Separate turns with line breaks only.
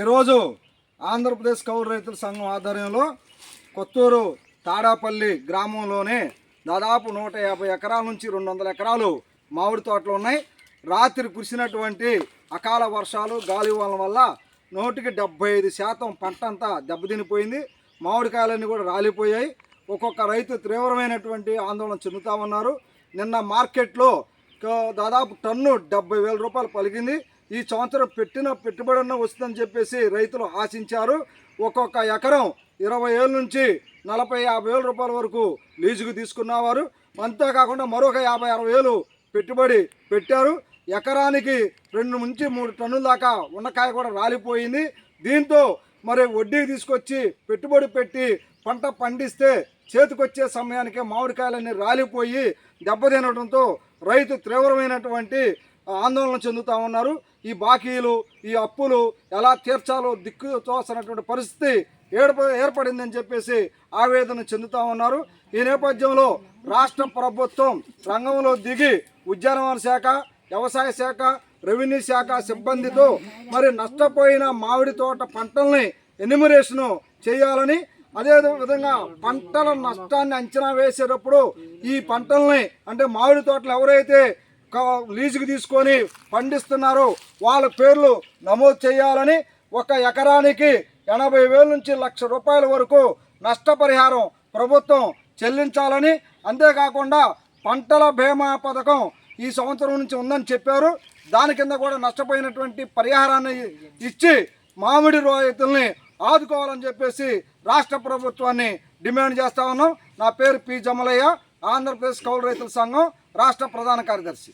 ఈరోజు ఆంధ్రప్రదేశ్ కౌలు రైతుల సంఘం ఆధ్వర్యంలో కొత్తూరు తాడాపల్లి గ్రామంలోనే దాదాపు నూట యాభై ఎకరాల నుంచి రెండు వందల ఎకరాలు మామిడి తోటలు ఉన్నాయి. రాత్రి కురిసినటువంటి అకాల వర్షాలు గాలివాన వల్ల నూటికి డెబ్బై ఐదు శాతం పంట అంతా దెబ్బతినిపోయింది. మామిడికాయలన్నీ కూడా రాలిపోయాయి. ఒక్కొక్క రైతు తీవ్రమైనటువంటి ఆందోళన చెందుతా ఉన్నారు. నిన్న మార్కెట్లో దాదాపు టన్ను డెబ్బై వేల రూపాయలు పలికింది. ఈ సంవత్సరం పెట్టిన పెట్టుబడి వస్తుందని చెప్పేసి రైతులు ఆశించారు. ఒక్కొక్క ఎకరం ఇరవై ఏళ్ళ నుంచి నలభై యాభై వేల రూపాయల వరకు లీజుకు తీసుకున్నవారు. అంతేకాకుండా మరొక యాభై అరవై వేలు పెట్టుబడి పెట్టారు. ఎకరానికి రెండు నుంచి మూడు టన్నుల దాకా ఉన్నకాయ కూడా రాలిపోయింది. దీంతో మరి వడ్డీకి తీసుకొచ్చి పెట్టుబడి పెట్టి పంట పండిస్తే చేతికొచ్చే సమయానికి మామిడికాయలన్నీ రాలిపోయి దెబ్బతినడంతో రైతు తీవ్రమైనటువంటి ఆందోళన చెందుతా ఉన్నారు. ఈ బాకీలు ఈ అప్పులు ఎలా తీర్చాలో దిక్కు తోసినటువంటి పరిస్థితి ఏర్ప ఏర్పడిందని చెప్పేసి ఆవేదన చెందుతా ఉన్నారు. ఈ నేపథ్యంలో రాష్ట్ర ప్రభుత్వం రంగంలో దిగి ఉద్యానవన శాఖ వ్యవసాయ శాఖ రెవెన్యూ శాఖ సిబ్బందితో మరి నష్టపోయిన మామిడి తోట పంటల్ని ఎన్యూమరేషన్ చేయాలని అదే విధంగా పంటల నష్టాన్ని అంచనా వేసేటప్పుడు ఈ పంటల్ని అంటే మామిడి తోటలు ఎవరైతే లీజుకి తీసుకొని పండిస్తున్నారు. వాళ్ళ పేర్లు నమోదు చేయాలని ఒక ఎకరానికి ఎనభై వేల నుంచి లక్ష రూపాయల వరకు నష్టపరిహారం ప్రభుత్వం చెల్లించాలని అంతేకాకుండా పంటల బీమా పథకం ఈ సంవత్సరం నుంచి ఉందని చెప్పారు. దాని కింద కూడా నష్టపోయినటువంటి పరిహారాన్ని ఇచ్చి మామిడి రైతుల్ని ఆదుకోవాలని చెప్పేసి రాష్ట్ర ప్రభుత్వాన్ని డిమాండ్ చేస్తా ఉన్నాం. నా పేరు పి జమలయ్య ఆంధ్రప్రదేశ్ కౌలు రైతుల సంఘం. రాష్ట్ర ప్రధాన కార్యదర్శి.